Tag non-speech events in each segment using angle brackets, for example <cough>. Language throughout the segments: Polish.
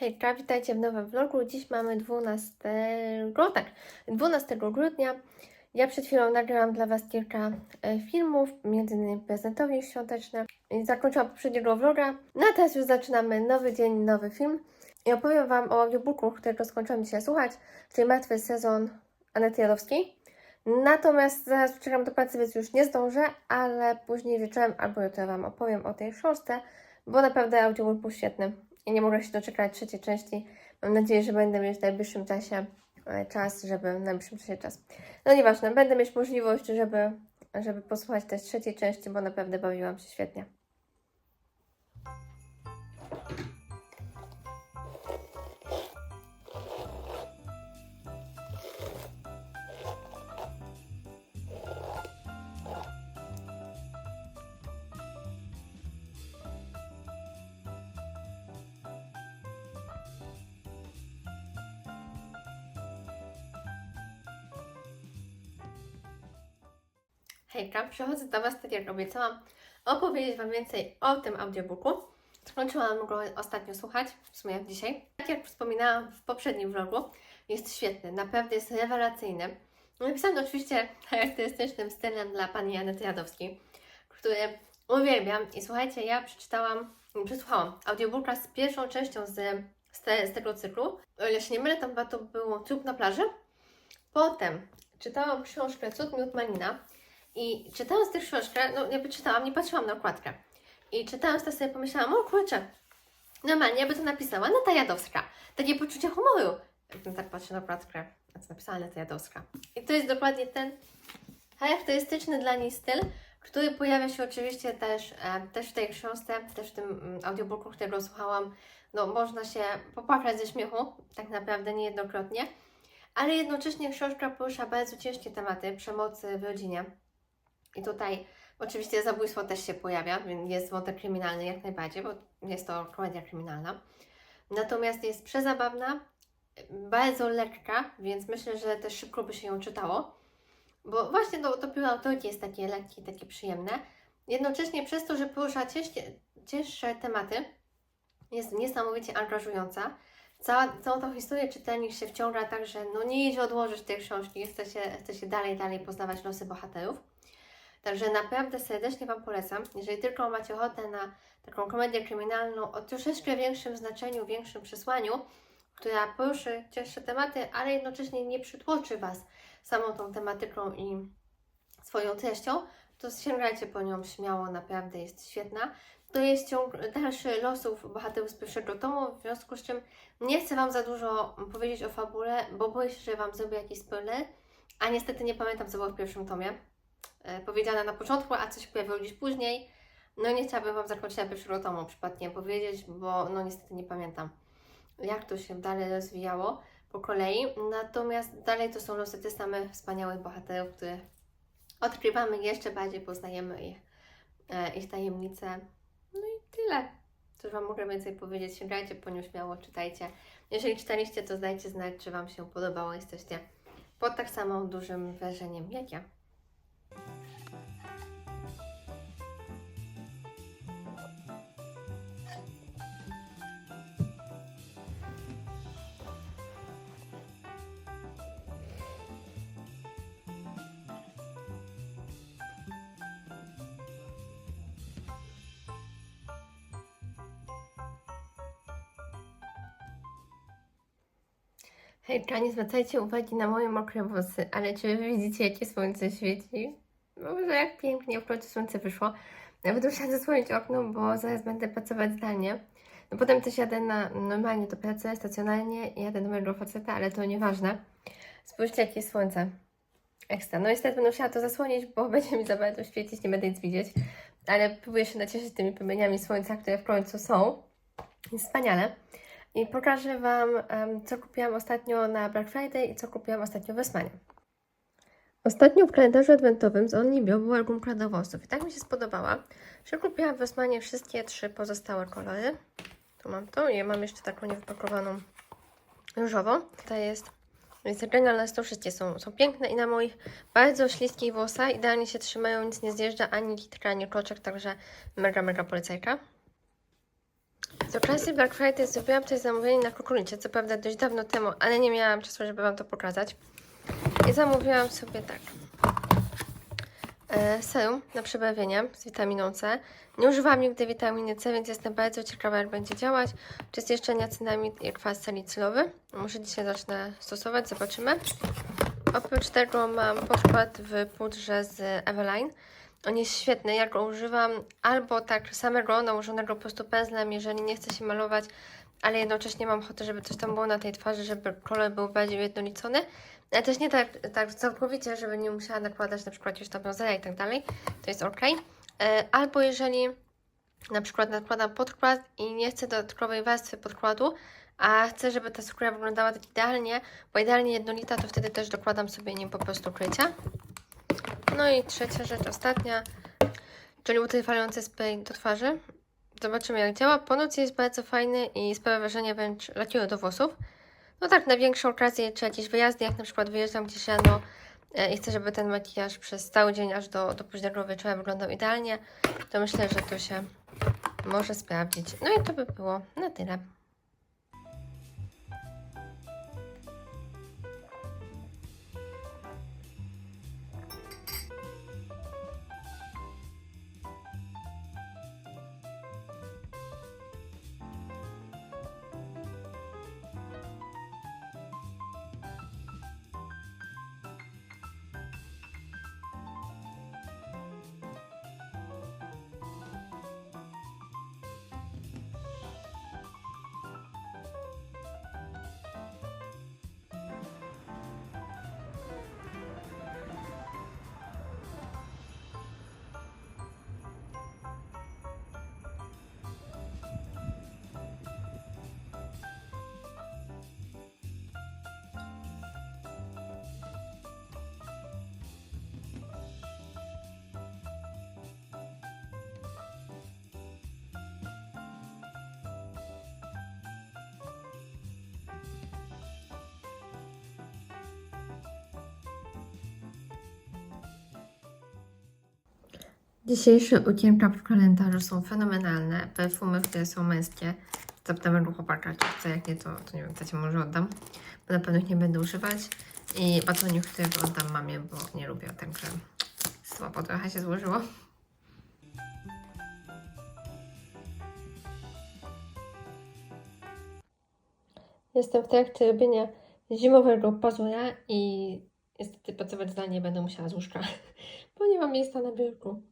Hejka, witajcie w nowym vlogu. Dziś mamy 12, tak, 12 grudnia. Ja przed chwilą nagrałam dla Was kilka e, filmów, prezentownik świąteczny. I zakończyłam poprzedniego vloga. No a teraz już zaczynamy nowy dzień, nowy film. I opowiem Wam o audiobooku, którego skończyłam dzisiaj słuchać, czyli Martwy sezon Anety Jadowskiej. Natomiast zaraz uciekam do pracy, więc już nie zdążę, ale później wieczorem albo jutro Wam opowiem o tej książce, bo naprawdę audiobook był świetny i nie mogę się doczekać trzeciej części. Mam nadzieję, że będę mieć w najbliższym czasie e, czas, żeby w najbliższym czasie czas. No nieważne, będę mieć możliwość, żeby, żeby posłuchać też trzeciej części, bo naprawdę bawiłam się świetnie. Hejka, przechodzę do Was, tak jak obiecałam, opowiedzieć Wam więcej o tym audiobooku. Skończyłam go ostatnio słuchać, w sumie dzisiaj. Tak jak wspominałam w poprzednim vlogu, jest świetny, naprawdę jest rewelacyjny. Napisałam go oczywiście charakterystycznym stylem dla pani Anety Jadowskiej, który uwielbiam. I słuchajcie, ja przeczytałam, przesłuchałam audiobooka z pierwszą częścią z, z, te, z tego cyklu. O ile się nie mylę, tam chyba to było Trup na plaży. Potem czytałam książkę Cud Miód Malina. I czytając tę książkę, no jakby czytałam, nie patrzyłam na okładkę. I czytając to sobie pomyślałam, o kurczę, normalnie by to napisała Nata Jadowska. Takie poczucie humoru. Jak tak patrzę na okładkę, a co napisała Nata Jadowska. I to jest dokładnie ten charakterystyczny dla niej styl, który pojawia się oczywiście też, e, też w tej książce, też w tym mm, audiobooku, którego słuchałam. No, można się popłakać ze śmiechu, tak naprawdę niejednokrotnie, ale jednocześnie książka porusza bardzo ciężkie tematy przemocy w rodzinie. I tutaj oczywiście zabójstwo też się pojawia, więc jest wątek kryminalny jak najbardziej, bo jest to komedia kryminalna. Natomiast jest przezabawna, bardzo lekka, więc myślę, że też szybko by się ją czytało. Bo właśnie to, to pióro autorki jest takie lekkie, takie przyjemne. Jednocześnie przez to, że porusza cięższe tematy, jest niesamowicie angażująca. Cała, całą tą historię czytelnik się wciąga tak, że no nie idzie odłożyć tej książki, chce się, chce się dalej, dalej poznawać losy bohaterów. Także naprawdę serdecznie Wam polecam. Jeżeli tylko macie ochotę na taką komedię kryminalną o troszeczkę większym znaczeniu, większym przesłaniu, która poruszy cięższe tematy, ale jednocześnie nie przytłoczy Was samą tą tematyką i swoją treścią, to sięgajcie po nią śmiało, naprawdę jest świetna. To jest ciąg dalszy losów bohaterów z pierwszego tomu, w związku z czym nie chcę Wam za dużo powiedzieć o fabule, bo boję się, że Wam zrobię jakiś spoiler, a niestety nie pamiętam, co było w pierwszym tomie powiedziane na początku, a coś pojawiło gdzieś później. No nie chciałabym Wam zakończenia pierwszego tomu przypadkiem powiedzieć, bo no niestety nie pamiętam, jak to się dalej rozwijało po kolei. Natomiast dalej to są losy tych samych wspaniałych bohaterów, które odkrywamy jeszcze bardziej, poznajemy ich, e, ich tajemnice. No i tyle. Cóż Wam mogę więcej powiedzieć? Sięgajcie po nią śmiało, czytajcie. Jeżeli czytaliście, to dajcie znać, czy Wam się podobało. Jesteście pod tak samo dużym wrażeniem jak ja. Hejka, nie zwracajcie uwagi na moje mokre włosy, ale czy wy widzicie, jakie słońce świeci? No, że jak pięknie w końcu słońce wyszło. Nawet musiałam zasłonić okno, bo zaraz będę pracować zdalnie. No potem też jadę na, normalnie do pracy, stacjonarnie, i jadę do mojego faceta, ale to nieważne. Spójrzcie, jakie słońce. Ekstra. No niestety będę musiała to zasłonić, bo <laughs> będzie mi za bardzo świecić, nie będę nic widzieć. Ale próbuję się nacieszyć tymi promieniami słońca, które w końcu są. Wspaniale. I pokażę Wam, co kupiłam ostatnio na Black Friday i co kupiłam ostatnio w Wesmanie. Ostatnio w kalendarzu adwentowym z Onlibio była gumka do włosów i tak mi się spodobała, że kupiłam w Wesmanie wszystkie trzy pozostałe kolory. Tu mam to i mam jeszcze taką niewypakowaną różową. To jest, jest genialne, to wszystkie są, są piękne i na moich bardzo śliskich włosach idealnie się trzymają, nic nie zjeżdża, ani litka, ani kloczek, także mega, mega polecajka. Z okazji Black Friday zrobiłam też zamówienie na kukurycie, co prawda dość dawno temu, ale nie miałam czasu, żeby Wam to pokazać. I zamówiłam sobie tak. E, serum na przebawienie z witaminą C. Nie używam nigdy witaminy C, więc jestem bardzo ciekawa, jak będzie działać. Czy jest jeszcze niacinamid i kwas salicylowy. Może dzisiaj zacznę stosować, zobaczymy. Oprócz tego mam podkład w pudrze z Eveline. On jest świetny, ja go używam albo tak samego nałożonego po prostu pędzlem, jeżeli nie chcę się malować, ale jednocześnie mam ochotę, żeby coś tam było na tej twarzy, żeby kolor był bardziej ujednolicony. Ale też nie tak, tak całkowicie, żeby nie musiała nakładać na przykład już tam bronzera i tak dalej. To jest ok. E, Albo jeżeli na przykład nakładam podkład i nie chcę dodatkowej warstwy podkładu, a chcę, żeby ta skóra wyglądała tak idealnie, bo idealnie jednolita, to wtedy też dokładam sobie nim po prostu krycia. No i trzecia rzecz, ostatnia, czyli utrwalający spray do twarzy. Zobaczymy jak działa. Ponoć jest bardzo fajny i sprawia wrażenie wręcz lakieru do włosów. No tak, na większe okazje, czy jakieś wyjazdy, jak na przykład wyjeżdżam gdzieś rano e, i chcę, żeby ten makijaż przez cały dzień aż do, do późnego wieczora wyglądał idealnie, to myślę, że to się może sprawdzić. No i to by było na tyle. Dzisiejsze okienka w kalendarzu są fenomenalne. Perfumy, które są męskie. Zapytamy go chłopaka, czy chce, jak nie, to, to nie wiem, to Ci może oddam. Bo na pewno ich nie będę używać. I batonik, którego oddam mamie, bo nie lubię, także słabo trochę się złożyło. Jestem w trakcie robienia zimowego pazura i niestety pracować zdalnie będę musiała z łóżka, <laughs> bo nie mam miejsca na biurku.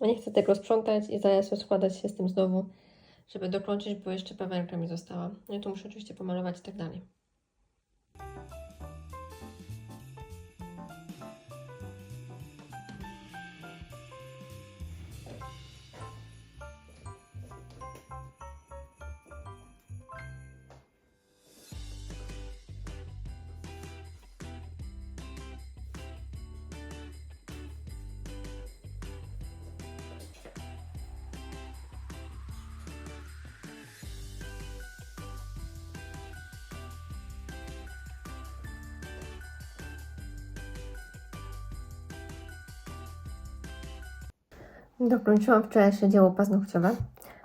Nie chcę tego sprzątać i zaraz rozkładać się z tym znowu, żeby dokończyć, bo jeszcze pawelka mi została. No i tu muszę oczywiście pomalować i tak dalej. Dokończyłam wczorajsze dzieło paznokciowe.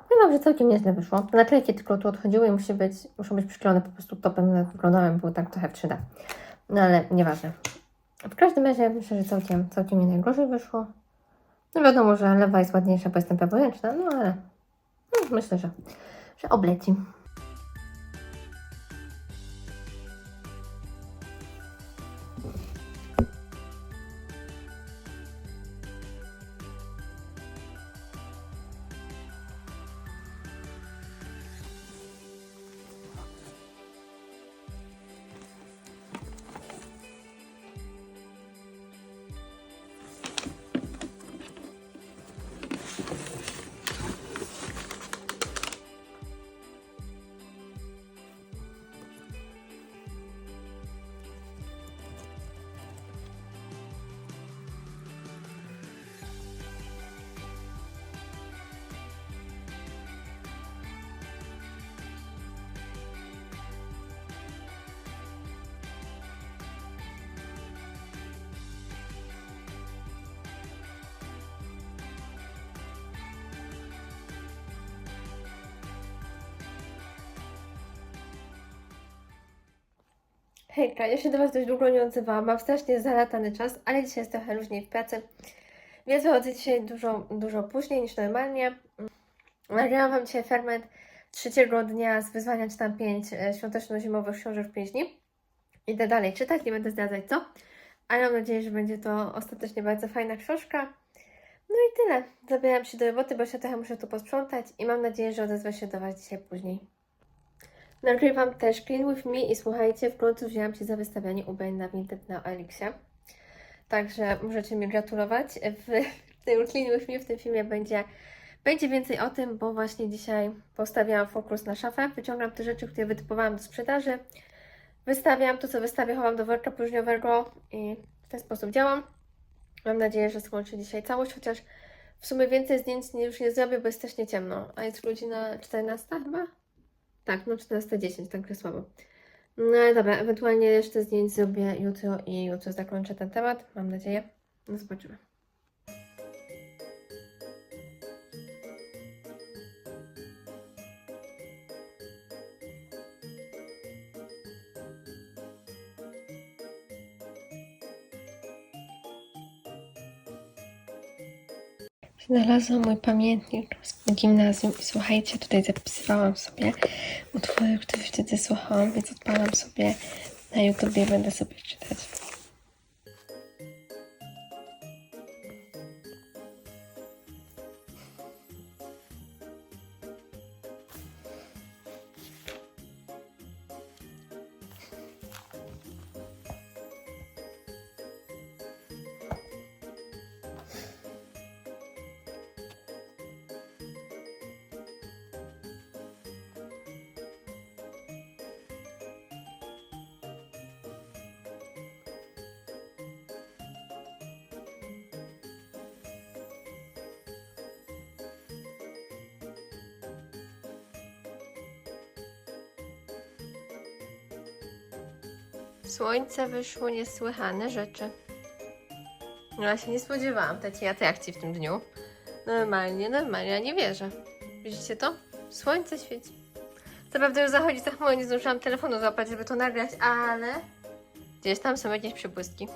Powiem Wam, że całkiem nieźle wyszło. Naklejki tylko tu odchodziły i musi być, muszą być przyklejone po prostu topem wyglądałem, było tak trochę w 3D. No ale nieważne. W każdym razie myślę, że całkiem, całkiem nie najgorzej wyszło. No wiadomo, że lewa jest ładniejsza, bo jestem praworęczna, no ale no, myślę, że, że obleci. Hejka, ja się do Was dość długo nie odzywałam, mam strasznie zalatany czas, ale dzisiaj jest trochę różniej w pracy, więc wychodzę dzisiaj dużo, dużo później niż normalnie. Nagrałam Wam dzisiaj fragment trzeciego dnia z wyzwania Czytam 5 świąteczno-zimowych książek w 5 dni. Idę dalej czytać, nie będę zdradzać co, ale mam nadzieję, że będzie to ostatecznie bardzo fajna książka. No i tyle. Zabieram się do roboty, bo się trochę muszę tu posprzątać i mam nadzieję, że odezwę się do Was dzisiaj później. Nagrywam też Clean With Me i słuchajcie, w końcu wzięłam się za wystawianie ubrań na Vinted na Elixie. Także możecie mi gratulować. W <laughs> tym Clean With Me, w tym filmie będzie, będzie więcej o tym, bo właśnie dzisiaj postawiałam fokus na szafę. Wyciągam te rzeczy, które wytypowałam do sprzedaży. Wystawiam to, co wystawię, chowam do worka próżniowego i w ten sposób działam. Mam nadzieję, że skończę dzisiaj całość, chociaż w sumie więcej zdjęć już nie zrobię, bo jest też nie ciemno. A jest godzina 14 chyba? Tak, no 14.10, tak słabo. No ale dobra, ewentualnie resztę zdjęć zrobię jutro i jutro zakończę ten temat, mam nadzieję. No zobaczymy. Znalazłam mój pamiętnik z gimnazjum i słuchajcie, tutaj zapisywałam sobie utwory, które wtedy słuchałam, więc odpalam sobie na YouTube i będę sobie czytać. Słońce wyszło, niesłychane rzeczy. No ja się nie spodziewałam takiej atrakcji w tym dniu. Normalnie, normalnie, ja nie wierzę. Widzicie to? Słońce świeci. Co prawda już zachodzi za chmurą, nie zdążyłam telefonu złapać, żeby to nagrać, ale gdzieś tam są jakieś przebłyski.